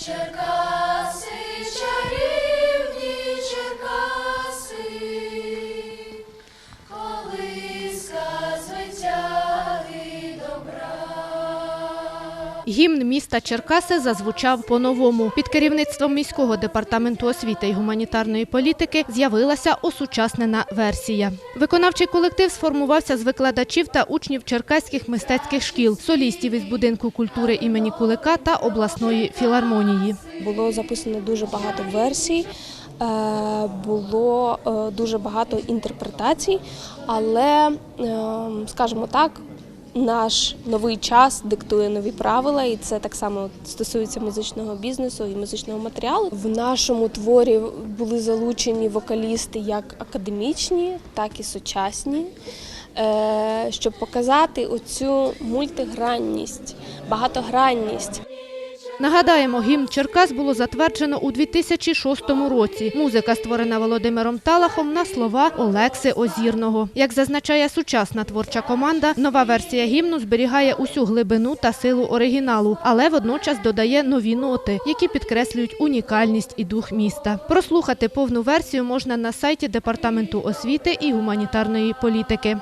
should go Гімн міста Черкаси зазвучав по-новому. Під керівництвом міського департаменту освіти і гуманітарної політики з'явилася осучаснена версія. Виконавчий колектив сформувався з викладачів та учнів черкаських мистецьких шкіл, солістів із будинку культури імені Кулика та обласної філармонії. Було записано дуже багато версій, е, було е, дуже багато інтерпретацій, але, е, скажімо так, наш новий час диктує нові правила, і це так само стосується музичного бізнесу і музичного матеріалу. В нашому творі були залучені вокалісти як академічні, так і сучасні. е, Щоб показати оцю мультигранність, багатогранність Нагадаємо, гімн Черкас було затверджено у 2006 році. Музика створена Володимиром Талахом на слова Олекси Озірного. Як зазначає сучасна творча команда, нова версія гімну зберігає усю глибину та силу оригіналу, але водночас додає нові ноти, які підкреслюють унікальність і дух міста. Прослухати повну версію можна на сайті Департаменту освіти і гуманітарної політики.